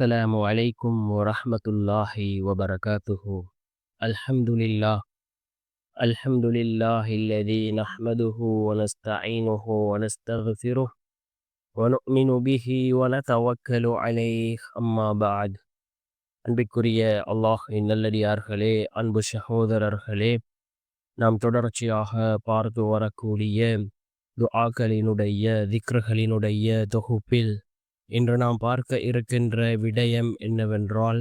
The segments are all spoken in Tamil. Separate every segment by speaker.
Speaker 1: السلام عليكم ورحمة الله وبركاته الحمد لله الحمد لله الذي نحمده ونستعينه ونستغفره ونؤمن به ونتوكل عليه أما بعد அன்பிற்குரிய அல்லாஹின் நல்லடியார்களே அன்பு சகோதரர்களே நாம் தொடர்ச்சியாக பார்த்து வரக்கூடிய துஆக்களினுடைய திக்ருகளினுடைய தொகுப்பில் இன்று நாம் பார்க்க இருக்கின்ற விடயம் என்னவென்றால்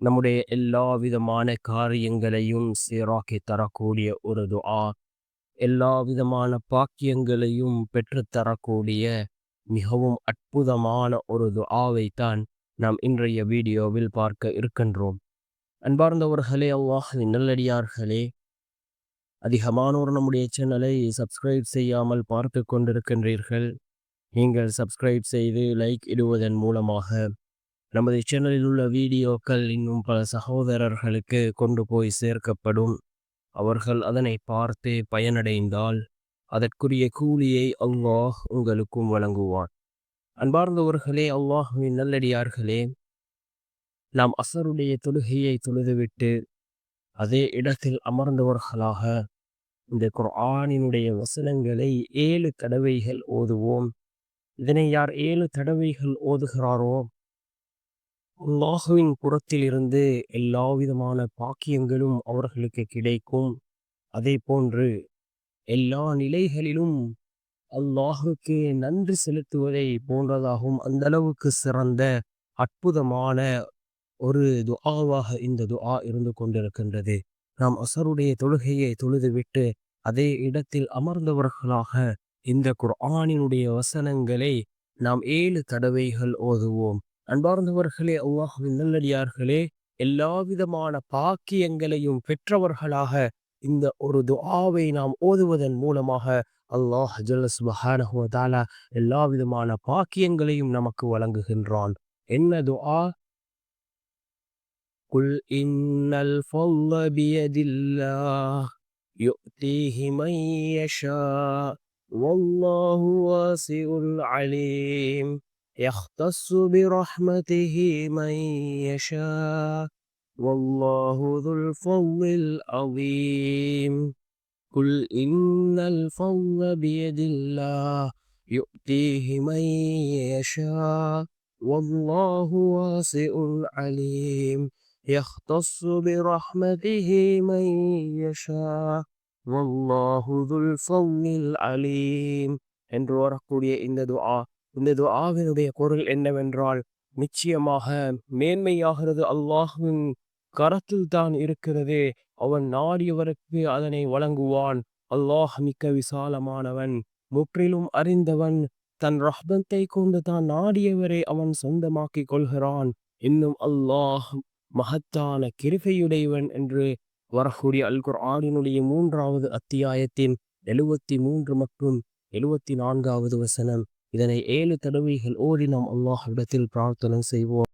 Speaker 1: நம்முடைய எல்லா விதமான காரியங்களையும் சீராக்கி தரக்கூடிய ஒரு துஆ எல்லா விதமான பாக்கியங்களையும் பெற்றுத்தரக்கூடிய மிகவும் அற்புதமான ஒரு துஆவைத்தான் நாம் இன்றைய வீடியோவில் பார்க்க இருக்கின்றோம். அன்பார்ந்தவர்களே அல்லாஹின் நல்லடியார்களே அதிகமானோர் நம்முடைய சேனலை சப்ஸ்கிரைப் செய்யாமல் பார்த்து கொண்டிருக்கின்றீர்கள். நீங்கள் சப்ஸ்கிரைப் செய்து லைக் இடுவதன் மூலமாக நமது சேனலில் உள்ள வீடியோக்கள் இன்னும் பல சகோதரர்களுக்கு கொண்டு போய் சேர்க்கப்படும். அவர்கள் அதனை பார்த்து பயனடைந்தால் அதற்குரிய கூலியை அல்லாஹ் உங்களுக்கும் வழங்குவான். அன்பார்ந்தவர்களே அல்லாஹுவின் நல்லடியார்களே நாம் அசருடைய தொழுகையை தொழுதுவிட்டு அதே இடத்தில் அமர்ந்தவர்களாக இந்த குர்ஆனினுடைய வசனங்களை ஏழு தடவைகள் ஓதுவோம். இதனை யார் ஏழு தடவைகள் ஓதுகிறாரோ அல்லாஹுவின் புறத்திலிருந்து எல்லா விதமான பாக்கியங்களும் அவர்களுக்கு கிடைக்கும். அதே போன்று எல்லா நிலைகளிலும் அல்லாஹுக்கு நன்றி செலுத்துவதை போன்றதாகும் அந்த அளவுக்கு சிறந்த அற்புதமான ஒரு துஆவாக இந்த துஆ இருந்து கொண்டிருக்கின்றது. நாம் அசருடைய தொழுகையை தொழுதுவிட்டு அதே இடத்தில் அமர்ந்தவர்களாக இந்த குர்ஆனினுடைய வசனங்களை நாம் ஏழு தடவைகள் ஓதுவோம் அன்பார்ந்தவர்களே அல்லாஹுவின் நல்லடியார்களே எல்லா விதமான பாக்கியங்களையும் பெற்றவர்களாக இந்த ஒரு துஆவை நாம் ஓதுவதன் மூலமாக அல்லாஹ் ஜல்லஸ்பஹானஹுவதாலா எல்லா விதமான பாக்கியங்களையும் நமக்கு வழங்குகின்றான் என்ன துஆ قل إن الفضل بيد الله يؤتيه من يشاء والله واسع عليم يختص برحمته من يشاء والله ذو الفضل العظيم. قل إن الفضل بيد الله يؤتيه من يشاء والله واسع عليم. يختص برحمته من يشاء والله ذو الفضل العليم. என்று வரக்கூடிய இந்த துஆ இந்த துஆவினுடைய பொருள் என்னவென்றால் நிச்சயமாக மேன்மையாகிறது அல்லாஹுவின் கரத்தில் தான் இருக்கிறது. அவன் நாடியவருக்கு அதனை வழங்குவான். அல்லாஹ் மிக்க விசாலமானவன் முற்றிலும் அறிந்தவன். தன் ரஹ்பத்தை கொண்டு தான் நாடியவரை அவன் சொந்தமாக்கிக் கொள்கிறான். இன்னும் அல்லாஹ் மகத்தான கிருபையுடையவன் என்று வரக்கூடிய அல்குர் ஆடினுடைய மூன்றாவது அத்தியாயத்தின் எழுபத்தி மூன்று மற்றும் எழுபத்தி நான்காவது வசனம் இதனை ஏழு தடவைகள் ஓடி நாம் அல்லாஹ் இடத்தில் பிரார்த்தனை செய்வோம்.